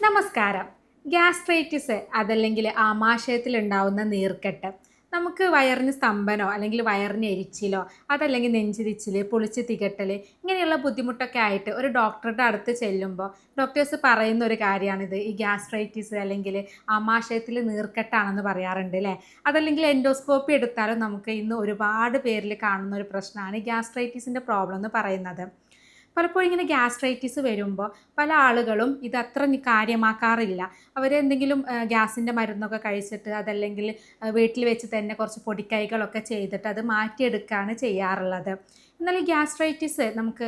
നമസ്കാരം. ഗ്യാസ്ട്രൈറ്റിസ് അതല്ലെങ്കിൽ ആമാശയത്തിൽ ഉണ്ടാവുന്ന നീർക്കെട്ട്. നമുക്ക് വയറിന് സ്തംഭനോ അല്ലെങ്കിൽ വയറിന് എരിച്ചിലോ അതല്ലെങ്കിൽ നെഞ്ചിരിച്ചിൽ പൊളിച്ച് തികട്ടൽ ഇങ്ങനെയുള്ള ബുദ്ധിമുട്ടൊക്കെ ആയിട്ട് ഒരു ഡോക്ടറുടെ അടുത്ത് ചെല്ലുമ്പോൾ ഡോക്ടേഴ്സ് പറയുന്ന ഒരു കാര്യമാണിത് ഈ ഗ്യാസ്ട്രൈറ്റിസ് അല്ലെങ്കിൽ ആമാശയത്തിൽ നീർക്കെട്ടാണെന്ന് പറയാറുണ്ട് അല്ലേ അതല്ലെങ്കിൽ എൻഡോസ്കോപ്പി എടുത്താലും നമുക്ക് ഇന്ന് ഒരുപാട് പേരിൽ കാണുന്ന ഒരു പ്രശ്നമാണ് ഗ്യാസ്ട്രൈറ്റിസിന്റെ പ്രോബ്ലം എന്ന് പറയുന്നത്. പലപ്പോഴും ഇങ്ങനെ ഗ്യാസ്ട്രൈറ്റിസ് വരുമ്പോൾ പല ആളുകളും ഇത് അത്ര കാര്യമാക്കാറില്ല. അവർ എന്തെങ്കിലും ഗ്യാസിന്റെ മരുന്നൊക്കെ കഴിച്ചിട്ട് അതല്ലെങ്കിൽ വീട്ടിൽ വെച്ച് തന്നെ കുറച്ച് പൊടിക്കൈകളൊക്കെ ചെയ്തിട്ട് അത് മാറ്റിയെടുക്കുകയാണ് ചെയ്യാറുള്ളത്. എന്നാൽ ഈ ഗ്യാസ്ട്രൈറ്റിസ് നമുക്ക്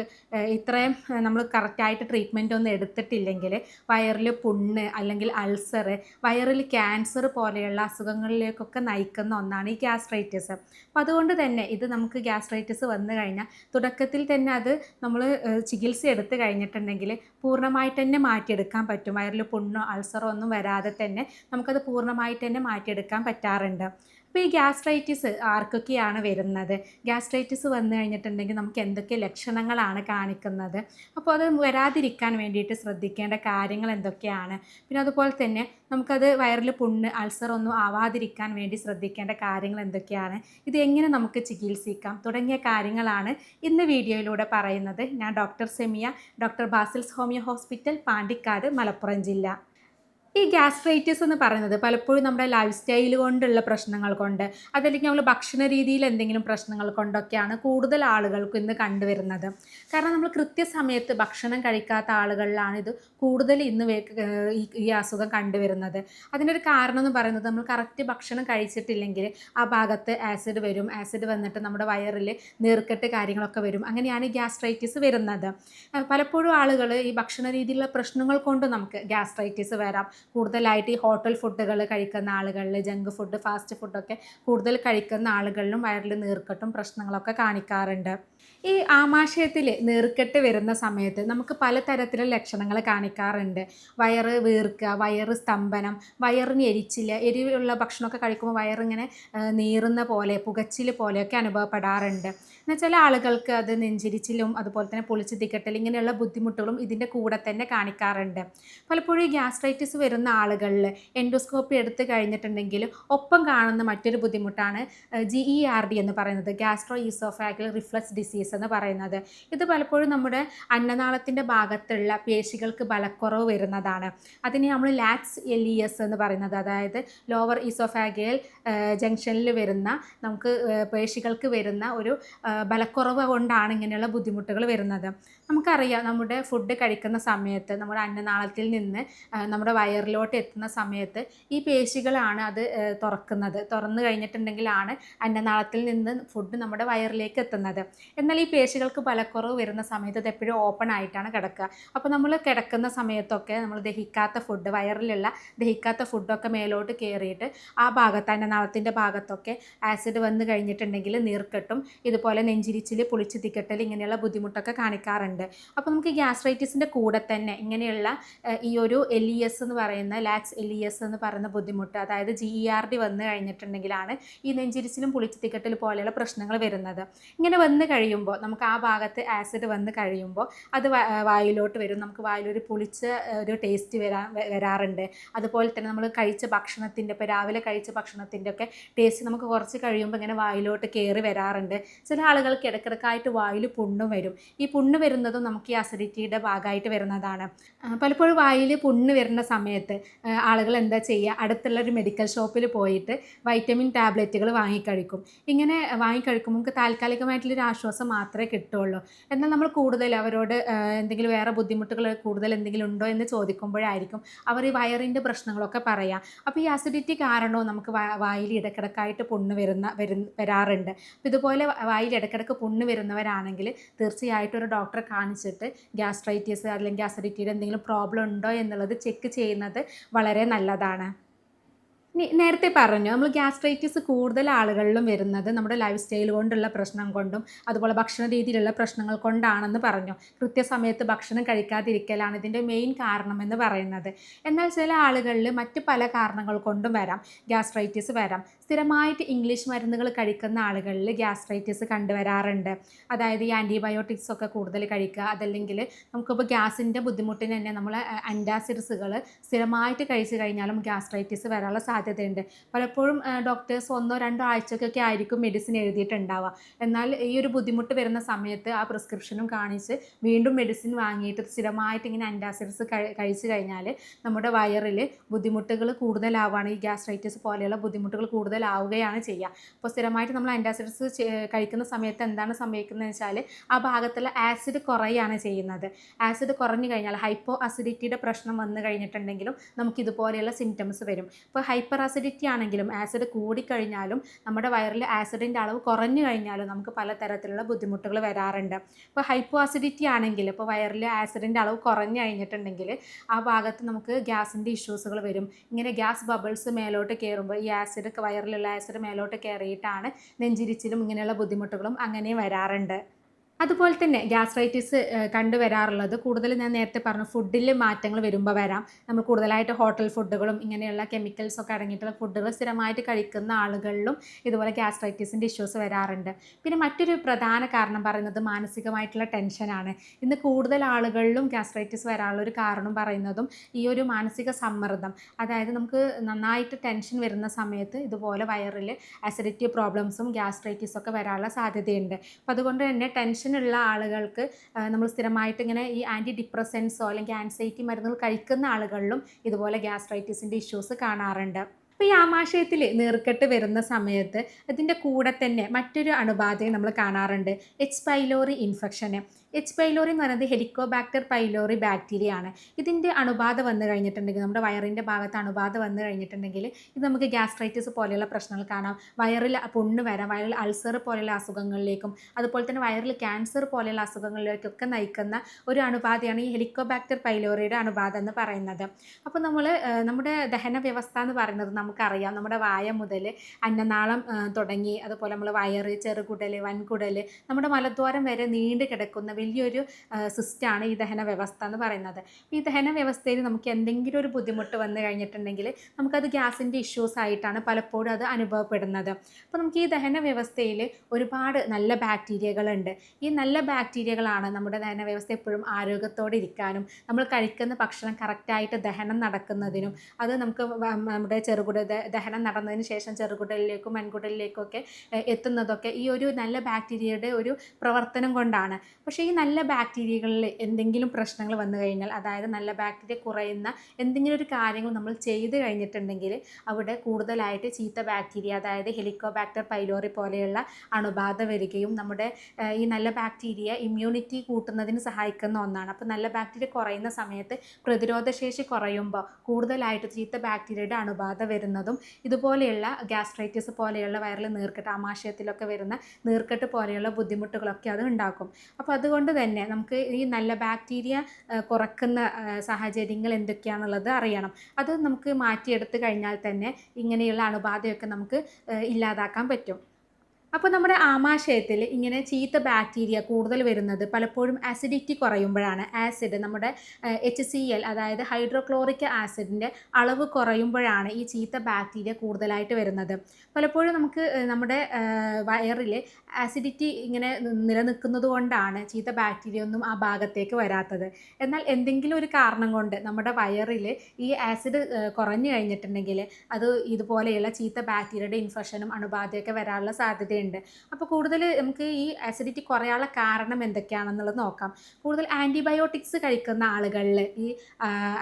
ഇത്രയും നമ്മൾ കറക്റ്റായിട്ട് ട്രീറ്റ്മെന്റ് ഒന്നും എടുത്തിട്ടില്ലെങ്കിൽ വയറിൽ പുണ്ണ് അല്ലെങ്കിൽ അൾസർ വയറിൽ ക്യാൻസർ പോലെയുള്ള അസുഖങ്ങളിലേക്കൊക്കെ നയിക്കുന്ന ഒന്നാണ് ഈ ഗ്യാസ്ട്രൈറ്റിസ് അപ്പം അതുകൊണ്ട് തന്നെ ഇത് നമുക്ക് ഗ്യാസ്ട്രൈറ്റിസ് വന്നു കഴിഞ്ഞാൽ തുടക്കത്തിൽ തന്നെ അത് നമ്മൾ ചികിത്സ എടുത്തു കഴിഞ്ഞിട്ടുണ്ടെങ്കിൽ പൂർണമായിട്ട് തന്നെ മാറ്റിയെടുക്കാൻ പറ്റും. വയറിൽ പുണ്ണോ അൾസറോ ഒന്നും വരാതെ തന്നെ നമുക്കത് പൂർണമായിട്ട് തന്നെ മാറ്റിയെടുക്കാൻ പറ്റാറുണ്ട്. അപ്പോൾ ഈ ഗ്യാസ്ട്രൈറ്റിസ് ആർക്കൊക്കെയാണ് വരുന്നത്? ഗ്യാസ്ട്രൈറ്റിസ് വന്നു കഴിഞ്ഞിട്ടുണ്ടെങ്കിൽ നമുക്ക് എന്തൊക്കെ ലക്ഷണങ്ങളാണ് കാണിക്കുന്നത്? അപ്പോൾ അത് വരാതിരിക്കാൻ വേണ്ടിയിട്ട് ശ്രദ്ധിക്കേണ്ട കാര്യങ്ങൾ എന്തൊക്കെയാണ്? പിന്നെ അതുപോലെ തന്നെ നമുക്കത് വയറിൽ പുണ്ണ് അൾസർ ഒന്നും ആവാതിരിക്കാൻ വേണ്ടി ശ്രദ്ധിക്കേണ്ട കാര്യങ്ങൾ എന്തൊക്കെയാണ്? ഇത് എങ്ങനെ നമുക്ക് ചികിത്സിക്കാം? തുടങ്ങിയ കാര്യങ്ങളാണ് ഇന്ന് വീഡിയോയിലൂടെ പറയുന്നത്. ഞാൻ doctor Semiya doctor Basil's homeo hospital Pandikkad Malappuram ജില്ല. ഈ ഗ്യാസ്ട്രൈറ്റിസ് എന്ന് പറയുന്നത് പലപ്പോഴും നമ്മുടെ ലൈഫ് സ്റ്റൈൽ കൊണ്ടുള്ള പ്രശ്നങ്ങൾ കൊണ്ട് അതല്ലെങ്കിൽ നമ്മൾ ഭക്ഷണ രീതിയിൽ എന്തെങ്കിലും പ്രശ്നങ്ങൾ കൊണ്ടൊക്കെയാണ് കൂടുതൽ ആളുകൾക്ക് ഇന്ന് കണ്ടുവരുന്നത്. കാരണം നമ്മൾ കൃത്യസമയത്ത് ഭക്ഷണം കഴിക്കാത്ത ആളുകളിലാണ് ഇത് കൂടുതൽ ഇന്ന് ഈ അസുഖം കണ്ടുവരുന്നത്. അതിനൊരു കാരണം എന്ന് പറയുന്നത് നമ്മൾ കറക്റ്റ് ഭക്ഷണം കഴിച്ചിട്ടില്ലെങ്കിൽ ആ ഭാഗത്ത് ആസിഡ് വരും. ആസിഡ് വന്നിട്ട് നമ്മുടെ വയറിൽ നീർക്കെട്ട് കാര്യങ്ങളൊക്കെ വരും. അങ്ങനെയാണ് ഈ ഗ്യാസ്ട്രൈറ്റിസ് വരുന്നത്. പലപ്പോഴും ആളുകൾ ഈ ഭക്ഷണ രീതിയിലുള്ള പ്രശ്നങ്ങൾ കൊണ്ട് നമുക്ക് ഗ്യാസ്ട്രൈറ്റിസ് വരാം. കൂടുതലായിട്ട് ഈ ഹോട്ടൽ ഫുഡുകൾ കഴിക്കുന്ന ആളുകളിൽ ജങ്ക് ഫുഡ് ഫാസ്റ്റ് ഫുഡൊക്കെ കൂടുതൽ കഴിക്കുന്ന ആളുകളിലും വയറിൽ നീർക്കെട്ടും പ്രശ്നങ്ങളൊക്കെ കാണിക്കാറുണ്ട്. ഈ ആമാശയത്തിൽ നീർക്കെട്ട് വരുന്ന സമയത്ത് നമുക്ക് പലതരത്തിലുള്ള ലക്ഷണങ്ങൾ കാണിക്കാറുണ്ട്. വയറ് വീർക്കുക വയറ് സ്തംഭനം വയറിന് എരിച്ചില്ല എരിവുള്ള ഭക്ഷണമൊക്കെ കഴിക്കുമ്പോൾ വയറിങ്ങനെ നീറുന്ന പോലെ പുകച്ചിൽ പോലെയൊക്കെ അനുഭവപ്പെടാറുണ്ട്. എന്നാൽ ചില ആളുകൾക്ക് അത് നെഞ്ചിരിച്ചിലും അതുപോലെ തന്നെ പൊളിച്ച് തിക്കട്ടൽ ഇങ്ങനെയുള്ള ബുദ്ധിമുട്ടുകളും ഇതിന്റെ കൂടെ തന്നെ കാണിക്കാറുണ്ട്. പലപ്പോഴും ഈ ഗ്യാസ്ട്രൈറ്റിസ് വരുന്ന ആളുകളിൽ എൻഡോസ്കോപ്പി എടുത്ത് കഴിഞ്ഞിട്ടുണ്ടെങ്കിൽ ഒപ്പം കാണുന്ന മറ്റൊരു ബുദ്ധിമുട്ടാണ് ജി ഇ ആർ ഡി എന്ന് പറയുന്നത് ഗ്യാസ്ട്രോ ഈസോഫാഗൽ റിഫ്ലക്സ് ഡിസീസ്. എന്ന് പറയുന്നത്. ഇത് പലപ്പോഴും നമ്മുടെ അന്നനാളത്തിന്റെ ഭാഗത്തുള്ള പേശികൾക്ക് ബലക്കുറവ് വരുന്നതാണ്. അതിനെ നമ്മൾ ലാറ്റ്സ് എൽ ഇ എസ് എന്ന് പറയുന്നത്. അതായത് ലോവർ ഈസോഫാഗൽ ജംഗ്ഷനിൽ വരുന്ന നമുക്ക് പേശികൾക്ക് വരുന്ന ഒരു ബലക്കുറവ് കൊണ്ടാണ് ഇങ്ങനെയുള്ള ബുദ്ധിമുട്ടുകൾ വരുന്നത്. നമുക്കറിയാം നമ്മുടെ ഫുഡ് കഴിക്കുന്ന സമയത്ത് നമ്മുടെ അന്നനാളത്തിൽ നിന്ന് നമ്മുടെ വയറിലോട്ട് എത്തുന്ന സമയത്ത് ഈ പേശികളാണ് അത് തുറക്കുന്നത്. തുറന്നു കഴിഞ്ഞിട്ടുണ്ടെങ്കിലാണ് അന്നനാളത്തിൽ നിന്ന് ഫുഡ് നമ്മുടെ വയറിലേക്ക് എത്തുന്നത്. എന്നാൽ പേശികൾക്ക് ബലക്കുറവ് വരുന്ന സമയത്ത് ഇത് എപ്പോഴും ഓപ്പൺ ആയിട്ടാണ് കിടക്കുക. അപ്പോൾ നമ്മൾ കിടക്കുന്ന സമയത്തൊക്കെ നമ്മൾ ദഹിക്കാത്ത ഫുഡ് വയറിലുള്ള ദഹിക്കാത്ത ഫുഡൊക്കെ മേലോട്ട് കയറിയിട്ട് ആ ഭാഗത്ത് അന്നനാളത്തിന്റെ ഭാഗത്തൊക്കെ ആസിഡ് വന്നു കഴിഞ്ഞിട്ടുണ്ടെങ്കിൽ നീർക്കെട്ടും ഇതുപോലെ നെഞ്ചിരിച്ചിൽ പുളിച്ച് തിക്കട്ടൽ ഇങ്ങനെയുള്ള ബുദ്ധിമുട്ടൊക്കെ കാണിക്കാറുണ്ട്. അപ്പോൾ നമുക്ക് ഗ്യാസ്ട്രൈറ്റിസിന്റെ കൂടെ തന്നെ ഇങ്ങനെയുള്ള ഈ ഒരു എൽ ഇ എസ് എന്ന് പറയുന്ന ലാക്സ് എൽ ഇ എസ് എന്ന് പറയുന്ന ബുദ്ധിമുട്ട് അതായത് ജി ഇ ആർ ഡി വന്നു കഴിഞ്ഞിട്ടുണ്ടെങ്കിലാണ് ഈ നെഞ്ചിരിച്ചിലും പുളിച്ചിത്തിക്കട്ടൽ പോലെയുള്ള പ്രശ്നങ്ങൾ വരുന്നത്. ഇങ്ങനെ വന്നു കഴിയുമ്പോൾ നമുക്ക് ആ ഭാഗത്ത് ആസിഡ് വന്ന് കഴിയുമ്പോൾ അത് വായിലോട്ട് വരും. നമുക്ക് വായിലൊരു പുളിച്ച ഒരു ടേസ്റ്റ് വരാ വരാറുണ്ട്. അതുപോലെ തന്നെ നമ്മൾ കഴിച്ച ഭക്ഷണത്തിന്റെ ഇപ്പോൾ രാവിലെ കഴിച്ച ഭക്ഷണത്തിന്റെ ഒക്കെ ടേസ്റ്റ് നമുക്ക് കുറച്ച് കഴിയുമ്പോൾ ഇങ്ങനെ വായിലോട്ട് കയറി വരാറുണ്ട്. ചില ആളുകൾക്ക് ഇടക്കിടക്കായിട്ട് വായിൽ പുണ്ണ് വരും. ഈ പുണ്ണ് വരുന്നതും നമുക്ക് ഈ അസിഡിറ്റിയുടെ ഭാഗമായിട്ട് വരുന്നതാണ്. പലപ്പോഴും വായിൽ പുണ്ണ് വരുന്ന സമയത്ത് ആളുകൾ എന്താ ചെയ്യുക? അടുത്തുള്ള ഒരു മെഡിക്കൽ ഷോപ്പിൽ പോയിട്ട് വൈറ്റമിൻ ടാബ്ലറ്റുകൾ വാങ്ങിക്കഴിക്കും ഇങ്ങനെ വാങ്ങിക്കഴിക്കുമ്പോൾ നമുക്ക് താൽക്കാലികമായിട്ടുള്ളൊരു ആശ്വാസം മാത്രമേ കിട്ടുള്ളൂ എന്നാൽ നമ്മൾ കൂടുതൽ അവരോട് എന്തെങ്കിലും വേറെ ബുദ്ധിമുട്ടുകൾ കൂടുതൽ എന്തെങ്കിലും ഉണ്ടോ എന്ന് ചോദിക്കുമ്പോഴായിരിക്കും അവർ ഈ വയറിന്റെ പ്രശ്നങ്ങളൊക്കെ പറയാം. അപ്പോൾ ഈ അസിഡിറ്റി കാരണവും നമുക്ക് വായിൽ ഇടക്കിടക്കായിട്ട് പുണ്ണ് വരുന്ന വരുന്ന വരാറുണ്ട്. അപ്പോൾ ഇതുപോലെ വായിൽ ഇടക്കിടക്ക് പുണ്ണ് വരുന്നവരാണെങ്കിൽ തീർച്ചയായിട്ടും ഒരു ഡോക്ടറെ കാണിച്ചിട്ട് ഗ്യാസ്ട്രൈറ്റിസ് അല്ലെങ്കിൽ അസിഡിറ്റിയുടെ എന്തെങ്കിലും പ്രോബ്ലം ഉണ്ടോ എന്നുള്ളത് ചെക്ക് ചെയ്യുന്നത് വളരെ നല്ലതാണ്. നേരത്തെ പറഞ്ഞു നമ്മൾ ഗ്യാസ്ട്രൈറ്റിസ് കൂടുതൽ ആളുകളിലും വരുന്നത് നമ്മുടെ ലൈഫ് സ്റ്റൈൽ കൊണ്ടുള്ള പ്രശ്നം കൊണ്ടും അതുപോലെ ഭക്ഷണ രീതിയിലുള്ള പ്രശ്നങ്ങൾ കൊണ്ടാണെന്ന് പറഞ്ഞു. കൃത്യസമയത്ത് ഭക്ഷണം കഴിക്കാതിരിക്കലാണ് ഇതിന്റെ മെയിൻ കാരണമെന്ന് പറയുന്നത്. എന്നാൽ ചില ആളുകളിൽ മറ്റ് പല കാരണങ്ങൾ കൊണ്ടും വരാം. ഗ്യാസ്ട്രൈറ്റിസ് വരാം. സ്ഥിരമായിട്ട് ഇംഗ്ലീഷ് മരുന്നുകൾ കഴിക്കുന്ന ആളുകളിൽ ഗ്യാസ്ട്രൈറ്റിസ് കണ്ടുവരാറുണ്ട്. അതായത് ഈ ആന്റിബയോട്ടിക്സ് ഒക്കെ കൂടുതൽ കഴിക്കുക അതല്ലെങ്കിൽ നമുക്കിപ്പോൾ ഗ്യാസിന്റെ ബുദ്ധിമുട്ടിന് തന്നെ നമ്മൾ അന്റാസിഡ്സുകൾ സ്ഥിരമായിട്ട് കഴിച്ചു കഴിഞ്ഞാലും ഗ്യാസ്ട്രൈറ്റിസ് വരാനുള്ള സാധ്യതയുണ്ട്. പലപ്പോഴും ഡോക്ടേഴ്സ് ഒന്നോ രണ്ടോ ആഴ്ചക്കൊക്കെ ആയിരിക്കും മെഡിസിൻ എഴുതിയിട്ടുണ്ടാവുക. എന്നാൽ ഈ ഒരു ബുദ്ധിമുട്ട് വരുന്ന സമയത്ത് ആ പ്രിസ്ക്രിപ്ഷനും കാണിച്ച് വീണ്ടും മെഡിസിൻ വാങ്ങിയിട്ട് സ്ഥിരമായിട്ട് ഇങ്ങനെ അന്റാസിഡ്സ് കഴിച്ചു കഴിഞ്ഞാൽ നമ്മുടെ വയറിൽ ബുദ്ധിമുട്ടുകൾ കൂടുതലാവുകയാണ് ഈ ഗ്യാസ്ട്രൈറ്റിസ് പോലെയുള്ള ബുദ്ധിമുട്ടുകൾ കൂടുതലാവുകയാണ് ചെയ്യുക. അപ്പോൾ സ്ഥിരമായിട്ട് നമ്മൾ അൻഡാസിഡ്സ് കഴിക്കുന്ന സമയത്ത് എന്താണ് സംഭവിക്കുന്നത് വെച്ചാൽ ആ ഭാഗത്തുള്ള ആസിഡ് കുറയുകയാണ് ചെയ്യുന്നത്. ആസിഡ് കുറഞ്ഞു കഴിഞ്ഞാൽ ഹൈപ്പോ അസിഡിറ്റിയുടെ പ്രശ്നം വന്നു കഴിഞ്ഞിട്ടുണ്ടെങ്കിലും നമുക്ക് ഇതുപോലെയുള്ള സിംറ്റംസ് വരും. ഇപ്പോൾ ഹൈപ്പർ അസിഡിറ്റി ആണെങ്കിലും ആസിഡ് കൂടിക്കഴിഞ്ഞാലും നമ്മുടെ വയറിൽ ആസിഡിന്റെ അളവ് കുറഞ്ഞു കഴിഞ്ഞാലും നമുക്ക് പലതരത്തിലുള്ള ബുദ്ധിമുട്ടുകൾ വരാറുണ്ട്. ഇപ്പോൾ ഹൈപ്പോ ആസിഡിറ്റി ആണെങ്കിൽ ഇപ്പോൾ വയറിൽ ആസിഡിന്റെ അളവ് കുറഞ്ഞു കഴിഞ്ഞിട്ടുണ്ടെങ്കിൽ ആ ഭാഗത്ത് നമുക്ക് ഗ്യാസിന്റെ ഇഷ്യൂസുകൾ വരും. ഇങ്ങനെ ഗ്യാസ് ബബിൾസ് മേലോട്ട് കയറുമ്പോൾ ഈ ആസിഡ് വയറിലുള്ള ആസിഡ് മേലോട്ട് കയറിയിട്ടാണ് നെഞ്ചിരിച്ചിലും ഇങ്ങനെയുള്ള ബുദ്ധിമുട്ടുകളും അങ്ങനെ വരാറുണ്ട്. അതുപോലെ തന്നെ ഗ്യാസ്ട്രൈറ്റിസ് കണ്ടുവരാറുള്ളത് കൂടുതൽ ഞാൻ നേരത്തെ പറഞ്ഞു ഫുഡിൽ മാറ്റങ്ങൾ വരുമ്പോൾ വരാം. നമ്മൾ കൂടുതലായിട്ട് ഹോട്ടൽ ഫുഡുകളും ഇങ്ങനെയുള്ള കെമിക്കൽസ് ഒക്കെ അടങ്ങിയിട്ടുള്ള ഫുഡുകൾ സ്ഥിരമായിട്ട് കഴിക്കുന്ന ആളുകളിലും ഇതുപോലെ ഗ്യാസ്ട്രൈറ്റിസിന്റെ ഇഷ്യൂസ് വരാറുണ്ട്. പിന്നെ മറ്റൊരു പ്രധാന കാരണം പറയുന്നത് മാനസികമായിട്ടുള്ള ടെൻഷനാണ് ഇന്ന് കൂടുതൽ ആളുകളിലും ഗ്യാസ്ട്രൈറ്റിസ് വരാനുള്ള ഒരു കാരണം പറയുന്നതും ഈ ഒരു മാനസിക സമ്മർദ്ദം. അതായത് നമുക്ക് നന്നായിട്ട് ടെൻഷൻ വരുന്ന സമയത്ത് ഇതുപോലെ വയറിൽ അസിഡിറ്റി പ്രോബ്ലംസും ഗ്യാസ്ട്രൈറ്റിസും ഒക്കെ വരാനുള്ള സാധ്യതയുണ്ട്. അപ്പോൾ അതുകൊണ്ട് തന്നെ ടെൻഷൻ ഡിപ്രഷനുള്ള ആളുകൾക്ക് നമ്മൾ സ്ഥിരമായിട്ട് ഇങ്ങനെ ഈ ആന്റി ഡിപ്രസൻസോ അല്ലെങ്കിൽ ആൻസൈറ്റി മരുന്നുകൾ കഴിക്കുന്ന ആളുകളിലും ഇതുപോലെ ഗ്യാസ്ട്രൈറ്റിസിന്റെ ഇഷ്യൂസ് കാണാറുണ്ട്. അപ്പോൾ ഈ ആമാശയത്തിൽ നീർക്കെട്ട് വരുന്ന സമയത്ത് അതിന്റെ കൂടെ തന്നെ മറ്റൊരു അണുബാധയെ നമ്മൾ കാണാറുണ്ട്. എച്ച് പൈലോറി ഇൻഫെക്ഷന് എച്ച് പൈലോറി എന്ന് പറയുന്നത് ഹെലിക്കോബാക്ടർ പൈലോറി ബാക്ടീരിയ ആണ്. ഇതിന്റെ അണുബാധ വന്നു കഴിഞ്ഞിട്ടുണ്ടെങ്കിൽ നമ്മുടെ വയറിന്റെ ഭാഗത്ത് അണുബാധ വന്നു കഴിഞ്ഞിട്ടുണ്ടെങ്കിൽ ഇത് നമുക്ക് ഗ്യാസ്ട്രൈറ്റിസ് പോലെയുള്ള പ്രശ്നങ്ങൾ കാണാം. വയറിൽ പൊണ്ണ് വരാം. വയറിൽ അൾസർ പോലെയുള്ള അസുഖങ്ങളിലേക്കും അതുപോലെ തന്നെ വയറിൽ ക്യാൻസർ പോലെയുള്ള അസുഖങ്ങളിലേക്കൊക്കെ നയിക്കുന്ന ഒരു അണുബാധയാണ് ഈ ഹെലിക്കോബാക്ടർ പൈലോറിയുടെ അണുബാധ എന്ന് പറയുന്നത്. അപ്പോൾ നമ്മൾ നമ്മുടെ ദഹന വ്യവസ്ഥ എന്ന് പറയുന്നത് നമുക്കറിയാം. നമ്മുടെ വായ മുതൽ അന്നനാളം തുടങ്ങി. അതുപോലെ നമ്മൾ വയറ് ചെറുകുടൽ വൻകുടൽ നമ്മുടെ മലദ്വാരം വരെ നീണ്ടു കിടക്കുന്ന വലിയൊരു സിസ്റ്റാണ് ഈ ദഹന വ്യവസ്ഥ എന്ന് പറയുന്നത്. ഈ ദഹന വ്യവസ്ഥയിൽ നമുക്ക് എന്തെങ്കിലും ഒരു ബുദ്ധിമുട്ട് വന്നു കഴിഞ്ഞിട്ടുണ്ടെങ്കിൽ നമുക്കത് ഗ്യാസിന്റെ ഇഷ്യൂസ് ആയിട്ടാണ് പലപ്പോഴും അത് അനുഭവപ്പെടുന്നത്. അപ്പോൾ നമുക്ക് ഈ ദഹന വ്യവസ്ഥയിൽ ഒരുപാട് നല്ല ബാക്ടീരിയകളുണ്ട്. ഈ നല്ല ബാക്ടീരിയകളാണ് നമ്മുടെ ദഹന വ്യവസ്ഥ എപ്പോഴും ആരോഗ്യത്തോടെ ഇരിക്കാനും നമ്മൾ കഴിക്കുന്ന ഭക്ഷണം കറക്റ്റായിട്ട് ദഹനം നടക്കുന്നതിനും അത് നമുക്ക് നമ്മുടെ ചെറുകുട ദഹനം നടന്നതിന് ശേഷം ചെറുകുടലിലേക്കും വൻകുടലിലേക്കും ഒക്കെ എത്തുന്നതൊക്കെ ഈ ഒരു നല്ല ബാക്ടീരിയയുടെ ഒരു പ്രവർത്തനം കൊണ്ടാണ്. പക്ഷേ ഈ നല്ല ബാക്ടീരിയകളിൽ എന്തെങ്കിലും പ്രശ്നങ്ങൾ വന്നു കഴിഞ്ഞാൽ അതായത് നല്ല ബാക്ടീരിയ കുറയുന്ന എന്തെങ്കിലും ഒരു കാര്യങ്ങൾ നമ്മൾ ചെയ്ത് കഴിഞ്ഞിട്ടുണ്ടെങ്കിൽ അവിടെ കൂടുതലായിട്ട് ചീത്ത ബാക്ടീരിയ അതായത് ഹെലിക്കോബാക്ടർ പൈലോറി പോലെയുള്ള അണുബാധ വരികയും നമ്മുടെ ഈ നല്ല ബാക്ടീരിയ ഇമ്മ്യൂണിറ്റി കൂട്ടുന്നതിന് സഹായിക്കുന്ന ഒന്നാണ്. അപ്പോൾ നല്ല ബാക്ടീരിയ കുറയുന്ന സമയത്ത് പ്രതിരോധശേഷി കുറയുമ്പോൾ കൂടുതലായിട്ട് ചീത്ത ബാക്ടീരിയയുടെ അണുബാധ വരുന്നതും ഇതുപോലെയുള്ള ഗ്യാസ്ട്രൈറ്റിസ് പോലെയുള്ള വയറിൽ നീർക്കെട്ട് ആമാശയത്തിലൊക്കെ വരുന്ന നീർക്കെട്ട് പോലെയുള്ള ബുദ്ധിമുട്ടുകളൊക്കെ അത് ഉണ്ടാക്കും. അപ്പോൾ അതുകൊണ്ട് തന്നെ നമുക്ക് ഈ നല്ല ബാക്ടീരിയ കുറക്കുന്ന സാഹചര്യങ്ങൾ എന്തൊക്കെയാണുള്ളത് അറിയണം. അത് നമുക്ക് മാറ്റിയെടുത്ത് കഴിഞ്ഞാൽ തന്നെ ഇങ്ങനെയുള്ള അണുബാധയൊക്കെ നമുക്ക് ഇല്ലാതാക്കാൻ പറ്റും. അപ്പോൾ നമ്മുടെ ആമാശയത്തിൽ ഇങ്ങനെ ചീത്ത ബാക്ടീരിയ കൂടുതൽ വരുന്നത് പലപ്പോഴും ആസിഡിറ്റി കുറയുമ്പോഴാണ്. ആസിഡ് നമ്മുടെ എച്ച് സി എൽ അതായത് ഹൈഡ്രോക്ലോറിക് ആസിഡിന്റെ അളവ് കുറയുമ്പോഴാണ് ഈ ചീത്ത ബാക്ടീരിയ കൂടുതലായിട്ട് വരുന്നത്. പലപ്പോഴും നമുക്ക് നമ്മുടെ വയറിൽ ആസിഡിറ്റി ഇങ്ങനെ നിലനിൽക്കുന്നത് കൊണ്ടാണ് ചീത്ത ബാക്ടീരിയ ഒന്നും ആ ഭാഗത്തേക്ക് വരാത്തത്. എന്നാൽ എന്തെങ്കിലും ഒരു കാരണം കൊണ്ട് നമ്മുടെ വയറിൽ ഈ ആസിഡ് കുറഞ്ഞു കഴിഞ്ഞിട്ടുണ്ടെങ്കിൽ അത് ഇതുപോലെയുള്ള ചീത്ത ബാക്ടീരിയയുടെ ഇൻഫെക്ഷനും അണുബാധയൊക്കെ വരാനുള്ള സാധ്യതയുണ്ട്. ഉണ്ട്. അപ്പോൾ കൂടുതൽ നമുക്ക് ഈ ആസിഡിറ്റി കുറയാനുള്ള കാരണം എന്തൊക്കെയാണെന്നുള്ളത് നോക്കാം. കൂടുതൽ ആന്റിബയോട്ടിക്സ് കഴിക്കുന്ന ആളുകളിൽ ഈ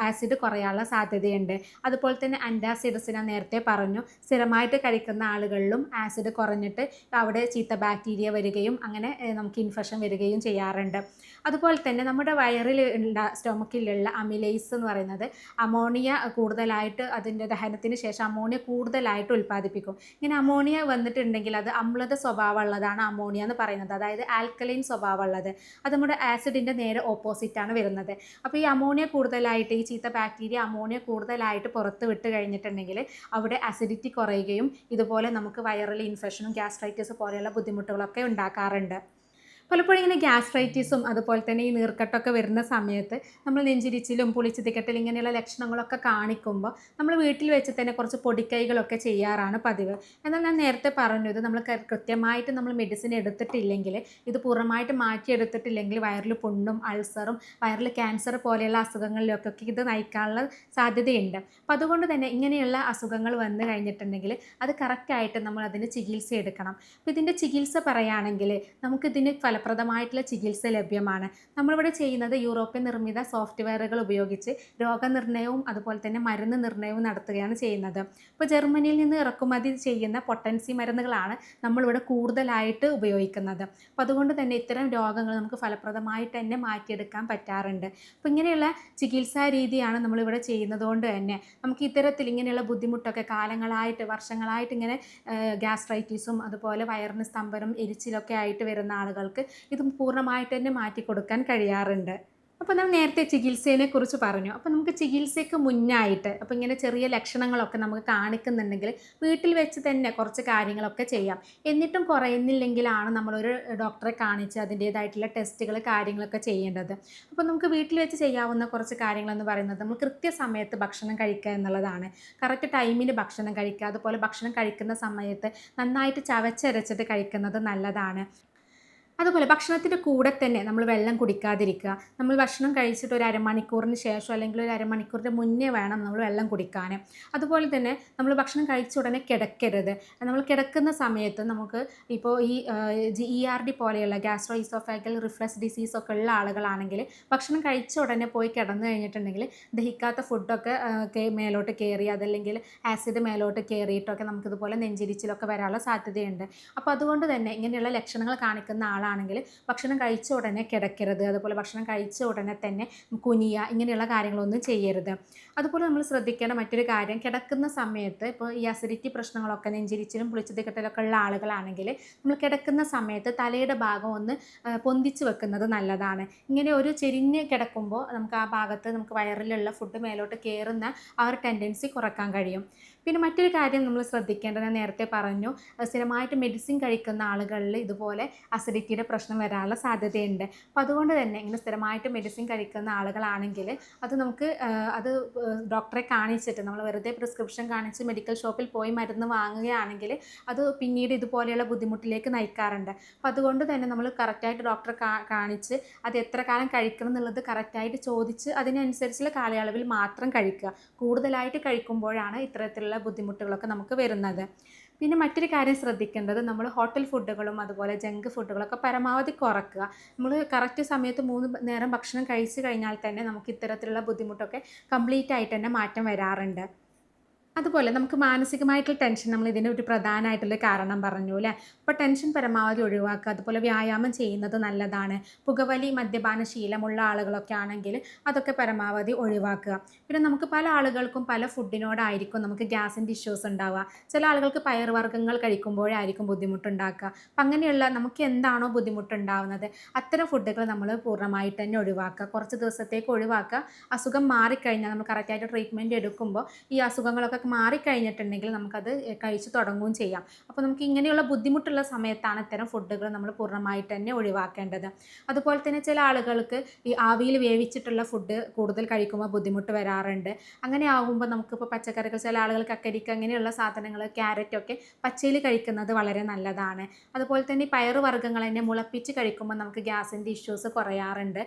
ആസിഡ് കുറയാനുള്ള സാധ്യതയുണ്ട്. അതുപോലെ തന്നെ അന്റാസിഡസ് ഞാൻ നേരത്തെ പറഞ്ഞു സ്ഥിരമായിട്ട് കഴിക്കുന്ന ആളുകളിലും ആസിഡ് കുറഞ്ഞിട്ട് അവിടെ ചീത്ത ബാക്ടീരിയ വരികയും അങ്ങനെ നമുക്ക് ഇൻഫെക്ഷൻ വരികയും ചെയ്യാറുണ്ട്. അതുപോലെ തന്നെ നമ്മുടെ വയറിൽ ഉള്ള സ്റ്റൊമക്കിലുള്ള അമിലേസ് എന്ന് പറയുന്നത് അമോണിയ കൂടുതലായിട്ട് അതിന്റെ ദഹനത്തിന് ശേഷം അമോണിയ കൂടുതലായിട്ട് ഉൽപ്പാദിപ്പിക്കും. ഇങ്ങനെ അമോണിയ വന്നിട്ടുണ്ടെങ്കിൽ അത് അമ്ല ക്ഷാരത സ്വഭാവമുള്ളതാണ് അമോണിയ എന്ന് പറയുന്നത്. അതായത് ആൽക്കലൈൻ സ്വഭാവമുള്ളത്. അത് നമ്മുടെ ആസിഡിന്റെ നേരെ ഓപ്പോസിറ്റാണ് വരുന്നത്. അപ്പോൾ ഈ അമോണിയ കൂടുതലായിട്ട് ഈ ചീത്ത ബാക്ടീരിയ അമോണിയ കൂടുതലായിട്ട് പുറത്ത് വിട്ട് കഴിഞ്ഞിട്ടുണ്ടെങ്കിൽ അവിടെ അസിഡിറ്റി കുറയുകയും ഇതുപോലെ നമുക്ക് വൈറൽ ഇൻഫെക്ഷനും ഗ്യാസ്ട്രൈറ്റിസ് പോലെയുള്ള ബുദ്ധിമുട്ടുകളൊക്കെ ഉണ്ടാക്കാറുണ്ട്. പലപ്പോഴും ഇങ്ങനെ ഗ്യാസ്ട്രൈറ്റിസും അതുപോലെ തന്നെ ഈ നീർക്കെട്ടൊക്കെ വരുന്ന സമയത്ത് നമ്മൾ നെഞ്ചിരിച്ചിലും പുളിച്ചു തിക്കട്ടൽ ഇങ്ങനെയുള്ള ലക്ഷണങ്ങളൊക്കെ കാണിക്കുമ്പോൾ നമ്മൾ വീട്ടിൽ വെച്ച് തന്നെ കുറച്ച് പൊടിക്കൈകളൊക്കെ ചെയ്യാറാണ് പതിവ്. എന്നാൽ ഞാൻ നേരത്തെ പറഞ്ഞത് നമ്മൾ കൃത്യമായിട്ട് നമ്മൾ മെഡിസിൻ എടുത്തിട്ടില്ലെങ്കിൽ ഇത് പൂർണമായിട്ട് മാറ്റിയെടുത്തിട്ടില്ലെങ്കിൽ വയറിൽ പുണ്ണും അൾസറും വയറിൽ ക്യാൻസർ പോലെയുള്ള അസുഖങ്ങളിലൊക്കെ ഇത് നയിക്കാനുള്ള സാധ്യതയുണ്ട്. അപ്പോൾ അതുകൊണ്ട് തന്നെ ഇങ്ങനെയുള്ള അസുഖങ്ങൾ വന്നു കഴിഞ്ഞിട്ടുണ്ടെങ്കിൽ അത് കറക്റ്റായിട്ട് നമ്മൾ അതിന് ചികിത്സ എടുക്കണം. അപ്പോൾ ഇതിന്റെ ചികിത്സ പറയുകയാണെങ്കിൽ നമുക്കിതിന് ഫലപ്രദമായിട്ടുള്ള ചികിത്സ ലഭ്യമാണ്. നമ്മളിവിടെ ചെയ്യുന്നത് യൂറോപ്യൻ നിർമ്മിത സോഫ്റ്റ്വെയറുകൾ ഉപയോഗിച്ച് രോഗനിർണയവും അതുപോലെ തന്നെ മരുന്ന് നിർണയവും നടത്തുകയാണ് ചെയ്യുന്നത്. ഇപ്പോൾ ജർമ്മനിയിൽ നിന്ന് ഇറക്കുമതി ചെയ്യുന്ന പൊട്ടൻസി മരുന്നുകളാണ് നമ്മളിവിടെ കൂടുതലായിട്ട് ഉപയോഗിക്കുന്നത്. അപ്പോൾ അതുകൊണ്ട് തന്നെ ഇത്തരം രോഗങ്ങൾ നമുക്ക് ഫലപ്രദമായിട്ട് തന്നെ മാറ്റിയെടുക്കാൻ പറ്റാറുണ്ട്. അപ്പോൾ ഇങ്ങനെയുള്ള ചികിത്സാ രീതിയാണ് നമ്മളിവിടെ ചെയ്യുന്നത് കൊണ്ട് തന്നെ നമുക്ക് ഇത്തരത്തിൽ ഇങ്ങനെയുള്ള ബുദ്ധിമുട്ടൊക്കെ കാലങ്ങളായിട്ട് വർഷങ്ങളായിട്ട് ഇങ്ങനെ ഗ്യാസ്ട്രൈറ്റിസും അതുപോലെ വയറിന് സ്തംഭനം എരിച്ചിലൊക്കെ ആയിട്ട് വരുന്ന ആളുകൾക്ക് ഇത് പൂർണമായിട്ട് തന്നെ മാറ്റി കൊടുക്കാൻ കഴിയാറുണ്ട്. അപ്പോൾ നമ്മൾ നേരത്തെ ചികിത്സയെ കുറിച്ച് പറഞ്ഞു. അപ്പോൾ നമുക്ക് ചികിത്സയ്ക്ക് മുന്നായിട്ട് അപ്പോൾ ഇങ്ങനെ ചെറിയ ലക്ഷണങ്ങളൊക്കെ നമുക്ക് കാണിക്കുന്നുണ്ടെങ്കിൽ വീട്ടിൽ വെച്ച് തന്നെ കുറച്ച് കാര്യങ്ങളൊക്കെ ചെയ്യാം. എന്നിട്ടും കുറയുന്നില്ലെങ്കിലാണ് നമ്മളൊരു ഡോക്ടറെ കാണിച്ച് അതിന്റേതായിട്ടുള്ള ടെസ്റ്റുകൾ കാര്യങ്ങളൊക്കെ ചെയ്യേണ്ടത്. അപ്പോൾ നമുക്ക് വീട്ടിൽ വെച്ച് ചെയ്യാവുന്ന കുറച്ച് കാര്യങ്ങളെന്ന് പറയുന്നത് നമ്മൾ കൃത്യസമയത്ത് ഭക്ഷണം കഴിക്കുക എന്നുള്ളതാണ്. കറക്റ്റ് ടൈമിന് ഭക്ഷണം കഴിക്കുക അതുപോലെ ഭക്ഷണം കഴിക്കുന്ന സമയത്ത് നന്നായിട്ട് ചവച്ചരച്ചിട്ട് കഴിക്കുന്നത് നല്ലതാണ്. അതുപോലെ ഭക്ഷണത്തിന്റെ കൂടെ തന്നെ നമ്മൾ വെള്ളം കുടിക്കാതിരിക്കുക. നമ്മൾ ഭക്ഷണം കഴിച്ചിട്ട് ഒരു അരമണിക്കൂറിന് ശേഷം അല്ലെങ്കിൽ ഒരു അരമണിക്കൂറിന്റെ മുന്നേ വേണം നമ്മൾ വെള്ളം കുടിക്കാൻ. അതുപോലെ തന്നെ നമ്മൾ ഭക്ഷണം കഴിച്ച ഉടനെ കിടക്കരുത്. നമ്മൾ കിടക്കുന്ന സമയത്ത് നമുക്ക് ഇപ്പോൾ ഈ ഇ ആർ ഡി പോലെയുള്ള ഗ്യാസ്ട്രോ ഇസോഫാഗൽ റിഫ്ലക്സ് ഡിസീസ് ഒക്കെ ഉള്ള ആളുകളാണെങ്കിൽ ഭക്ഷണം കഴിച്ച ഉടനെ പോയി കിടന്നു കഴിഞ്ഞിട്ടുണ്ടെങ്കിൽ ദഹിക്കാത്ത ഫുഡൊക്കെ മേലോട്ട് കയറി അതല്ലെങ്കിൽ ആസിഡ് മേലോട്ട് കയറിയിട്ടൊക്കെ നമുക്കിതുപോലെ നെഞ്ചിരിച്ചിലൊക്കെ വരാനുള്ള സാധ്യതയുണ്ട്. അപ്പോൾ അതുകൊണ്ട് തന്നെ ഇങ്ങനെയുള്ള ലക്ഷണങ്ങൾ കാണിക്കുന്ന ആളാണെങ്കിൽ ഭക്ഷണം കഴിച്ച ഉടനെ കിടക്കരുത്. അതുപോലെ ഭക്ഷണം കഴിച്ച ഉടനെ തന്നെ കുനിയ ഇങ്ങനെയുള്ള കാര്യങ്ങളൊന്നും ചെയ്യരുത്. അതുപോലെ നമ്മൾ ശ്രദ്ധിക്കേണ്ട മറ്റൊരു കാര്യം കിടക്കുന്ന സമയത്ത് ഇപ്പോൾ ഈ അസിഡിറ്റി പ്രശ്നങ്ങളൊക്കെ നെഞ്ചിരിച്ചിലും പുളിച്ചതിക്കട്ടലൊക്കെ ഉള്ള ആളുകളാണെങ്കിൽ നമ്മൾ കിടക്കുന്ന സമയത്ത് തലയുടെ ഭാഗം ഒന്ന് പൊന്തിച്ച് വെക്കുന്നത് നല്ലതാണ്. ഇങ്ങനെ ഒരു ചെരിഞ്ഞ് കിടക്കുമ്പോൾ നമുക്ക് ആ ഭാഗത്ത് നമുക്ക് വയറിലുള്ള ഫുഡ് മേലോട്ട് കയറുന്ന ആ ഒരു ടെൻഡൻസി കുറയ്ക്കാൻ കഴിയും. പിന്നെ മറ്റൊരു കാര്യം നമ്മൾ ശ്രദ്ധിക്കേണ്ടത് ഞാൻ നേരത്തെ പറഞ്ഞു സ്ഥിരമായിട്ട് മെഡിസിൻ കഴിക്കുന്ന ആളുകളിൽ ഇതുപോലെ അസിഡിറ്റിയുടെ പ്രശ്നം വരാനുള്ള സാധ്യതയുണ്ട്. അപ്പോൾ അതുകൊണ്ട് തന്നെ ഇങ്ങനെ സ്ഥിരമായിട്ട് മെഡിസിൻ കഴിക്കുന്ന ആളുകളാണെങ്കിൽ അത് നമുക്ക് അത് ഡോക്ടറെ കാണിച്ചിട്ട് നമ്മൾ വെറുതെ പ്രിസ്ക്രിപ്ഷൻ കാണിച്ച് മെഡിക്കൽ ഷോപ്പിൽ പോയി മരുന്ന് വാങ്ങുകയാണെങ്കിൽ അത് പിന്നീട് ഇതുപോലെയുള്ള ബുദ്ധിമുട്ടിലേക്ക് നയിക്കാറുണ്ട്. അപ്പോൾ അതുകൊണ്ട് തന്നെ നമ്മൾ കറക്റ്റായിട്ട് ഡോക്ടറെ കാണിച്ച് അത് എത്ര കാലം കഴിക്കണം എന്നുള്ളത് കറക്റ്റായിട്ട് ചോദിച്ച് അതിനനുസരിച്ചുള്ള കാലയളവിൽ മാത്രം കഴിക്കുക. കൂടുതലായിട്ട് കഴിക്കുമ്പോഴാണ് ഇത്തരത്തിലുള്ള ബുദ്ധിമുട്ടുകളൊക്കെ നമുക്ക് വരുന്നത്. പിന്നെ മറ്റൊരു കാര്യം ശ്രദ്ധിക്കേണ്ടത് നമ്മൾ ഹോട്ടൽ ഫുഡുകളും അതുപോലെ ജങ്ക് ഫുഡുകളൊക്കെ പരമാവധി കുറക്കുക. നമ്മൾ കറക്റ്റ് സമയത്ത് മൂന്ന് നേരം ഭക്ഷണം കഴിച്ചു കഴിഞ്ഞാൽ തന്നെ നമുക്ക് ഇത്തരത്തിലുള്ള ബുദ്ധിമുട്ടൊക്കെ കംപ്ലീറ്റ് ആയിട്ട് തന്നെ മാറ്റം വരാറുണ്ട്. അതുപോലെ നമുക്ക് മാനസികമായിട്ടുള്ള ടെൻഷൻ നമ്മൾ ഇതിന് ഒരു പ്രധാനമായിട്ടുള്ള കാരണം പറഞ്ഞു അല്ലേ? അപ്പോൾ ടെൻഷൻ പരമാവധി ഒഴിവാക്കുക. അതുപോലെ വ്യായാമം ചെയ്യുന്നത് നല്ലതാണ്. പുകവലി മദ്യപാന ശീലമുള്ള ആളുകളൊക്കെ ആണെങ്കിൽ അതൊക്കെ പരമാവധി ഒഴിവാക്കുക. പിന്നെ നമുക്ക് പല ആളുകൾക്കും പല ഫുഡിനോടായിരിക്കും നമുക്ക് ഗ്യാസിന്റെ ഇഷ്യൂസ് ഉണ്ടാവുക. ചില ആളുകൾക്ക് പയർവർഗങ്ങൾ കഴിക്കുമ്പോഴായിരിക്കും ബുദ്ധിമുട്ടുണ്ടാക്കുക. അപ്പം അങ്ങനെയുള്ള നമുക്ക് എന്താണോ ബുദ്ധിമുട്ടുണ്ടാവുന്നത് അത്തരം ഫുഡുകൾ നമ്മൾ പൂർണമായിട്ട് തന്നെ ഒഴിവാക്കുക. കുറച്ച് ദിവസത്തേക്ക് ഒഴിവാക്കുക. അസുഖം മാറിക്കഴിഞ്ഞാൽ നമ്മൾ കറക്റ്റായിട്ട് ട്രീറ്റ്മെന്റ് എടുക്കുമ്പോൾ ഈ അസുഖങ്ങളൊക്കെ മാറിക്കഴിഞ്ഞിട്ടുണ്ടെങ്കിൽ നമുക്കത് കഴിച്ച് തുടങ്ങുകയും ചെയ്യാം. അപ്പോൾ നമുക്ക് ഇങ്ങനെയുള്ള ബുദ്ധിമുട്ടുള്ള സമയത്താണ് ഇത്തരം ഫുഡുകൾ നമ്മൾ പൂർണമായിട്ട് തന്നെ ഒഴിവാക്കേണ്ടത്. അതുപോലെ തന്നെ ചില ആളുകൾക്ക് ഈ ആവിയിൽ വേവിച്ചിട്ടുള്ള ഫുഡ് കൂടുതൽ കഴിക്കുമ്പോൾ ബുദ്ധിമുട്ട് വരാറുണ്ട്. അങ്ങനെ ആകുമ്പോൾ നമുക്കിപ്പോൾ പച്ചക്കറികൾ ചില ആളുകൾക്ക് കക്കരിക്ക അങ്ങനെയുള്ള സാധനങ്ങൾ ക്യാരറ്റൊക്കെ പച്ചയിൽ കഴിക്കുന്നത് വളരെ നല്ലതാണ്. അതുപോലെ തന്നെ ഈ പയറുവർഗങ്ങൾ തന്നെ മുളപ്പിച്ച് കഴിക്കുമ്പോൾ നമുക്ക് ഗ്യാസിന്റെ ഇഷ്യൂസ് കുറയാറുണ്ട്.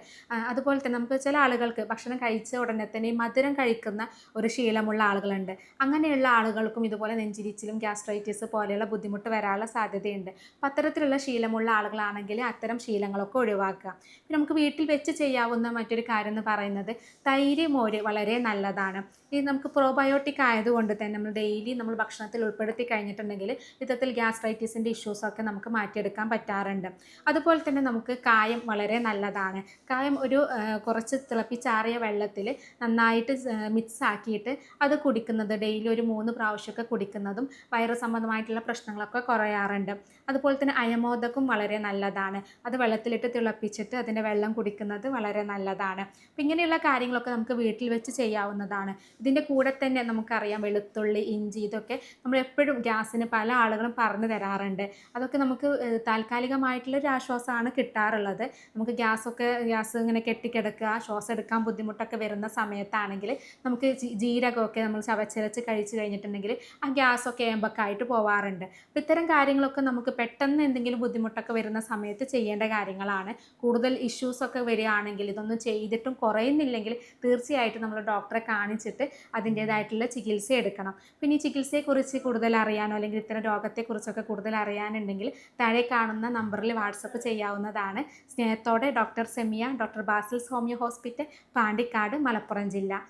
അതുപോലെ തന്നെ നമുക്ക് ചില ആളുകൾക്ക് ഭക്ഷണം കഴിച്ച ഉടനെ തന്നെ മധുരം കഴിക്കുന്ന ഒരു ശീലമുള്ള ആളുകളുണ്ട്. അങ്ങനെയുള്ള ആളുകൾക്കും ഇതുപോലെ നെഞ്ചിരിച്ചിലും ഗ്യാസ്ട്രൈറ്റിസ് പോലെയുള്ള ബുദ്ധിമുട്ട് വരാനുള്ള സാധ്യതയുണ്ട്. അപ്പം അത്തരത്തിലുള്ള ശീലമുള്ള ആളുകളാണെങ്കിൽ അത്തരം ശീലങ്ങളൊക്കെ ഒഴിവാക്കുക. പിന്നെ നമുക്ക് വീട്ടിൽ വെച്ച് ചെയ്യാവുന്ന മറ്റൊരു കാര്യം എന്ന് പറയുന്നത് തൈര് മോര് വളരെ നല്ലതാണ്. ഇത് നമുക്ക് പ്രോബയോട്ടിക് ആയതുകൊണ്ട് തന്നെ നമ്മൾ ഡെയിലി നമ്മൾ ഭക്ഷണത്തിൽ ഉൾപ്പെടുത്തി കഴിഞ്ഞിട്ടുണ്ടെങ്കിൽ ഇത്തരത്തിൽ ഗ്യാസ്ട്രൈറ്റിസിന്റെ ഇഷ്യൂസൊക്കെ നമുക്ക് മാറ്റിയെടുക്കാൻ പറ്റാറുണ്ട്. അതുപോലെ തന്നെ നമുക്ക് കായം വളരെ നല്ലതാണ്. കായം ഒരു കുറച്ച് തിളപ്പിച്ചാറിയ വെള്ളത്തിൽ നന്നായിട്ട് മിക്സ് ആക്കിയിട്ട് അത് കുടിക്കുന്നത് ഡെയിലി ഡെയിലി ഒരു മൂന്ന് പ്രാവശ്യമൊക്കെ കുടിക്കുന്നതും വയറ് സംബന്ധമായിട്ടുള്ള പ്രശ്നങ്ങളൊക്കെ കുറയാറുണ്ട്. അതുപോലെ തന്നെ അയമോദകം വളരെ നല്ലതാണ്. അത് വെള്ളത്തിലിട്ട് തിളപ്പിച്ചിട്ട് അതിന്റെ വെള്ളം കുടിക്കുന്നത് വളരെ നല്ലതാണ്. അപ്പം ഇങ്ങനെയുള്ള കാര്യങ്ങളൊക്കെ നമുക്ക് വീട്ടിൽ വെച്ച് ചെയ്യാവുന്നതാണ്. ഇതിന്റെ കൂടെ തന്നെ നമുക്കറിയാം വെളുത്തുള്ളി ഇഞ്ചി ഇതൊക്കെ നമ്മൾ എപ്പോഴും ഗ്യാസിന് പല ആളുകളും പറഞ്ഞു തരാറുണ്ട്. അതൊക്കെ നമുക്ക് താൽക്കാലികമായിട്ടുള്ളൊരു ആശ്വാസമാണ് കിട്ടാറുള്ളത്. നമുക്ക് ഗ്യാസൊക്കെ ഗ്യാസ് ഇങ്ങനെ കെട്ടിക്കിടക്കുക ശ്വാസം എടുക്കാൻ ബുദ്ധിമുട്ടൊക്കെ വരുന്ന സമയത്താണെങ്കിൽ നമുക്ക് ജീരകമൊക്കെ നമ്മൾ ചവച്ചരച്ച് കഴിച്ച് കഴിഞ്ഞിട്ടുണ്ടെങ്കിൽ ആ ഗ്യാസൊക്കെ ആയിട്ട് പോവാറുണ്ട്. അപ്പോൾ ഇത്തരം കാര്യങ്ങളൊക്കെ നമുക്ക് പെട്ടെന്ന് എന്തെങ്കിലും ബുദ്ധിമുട്ടൊക്കെ വരുന്ന സമയത്ത് ചെയ്യേണ്ട കാര്യങ്ങളാണ്. കൂടുതൽ ഇഷ്യൂസൊക്കെ വരികയാണെങ്കിൽ ഇതൊന്നും ചെയ്തിട്ടും കുറയുന്നില്ലെങ്കിൽ തീർച്ചയായിട്ടും നമ്മൾ ഡോക്ടറെ കാണിച്ചിട്ട് അതിന്റേതായിട്ടുള്ള ചികിത്സ എടുക്കണം. പിന്നെ ഈ ചികിത്സയെക്കുറിച്ച് കൂടുതൽ അറിയാനോ അല്ലെങ്കിൽ ഇത്തരം രോഗത്തെക്കുറിച്ചൊക്കെ കൂടുതൽ അറിയാനുണ്ടെങ്കിൽ താഴെ കാണുന്ന നമ്പറിൽ വാട്സപ്പ് ചെയ്യാവുന്നതാണ്. സ്നേഹത്തോടെ doctor Semiya doctor Basil's homeo hospital Pandikkad Malappuram ജില്ല.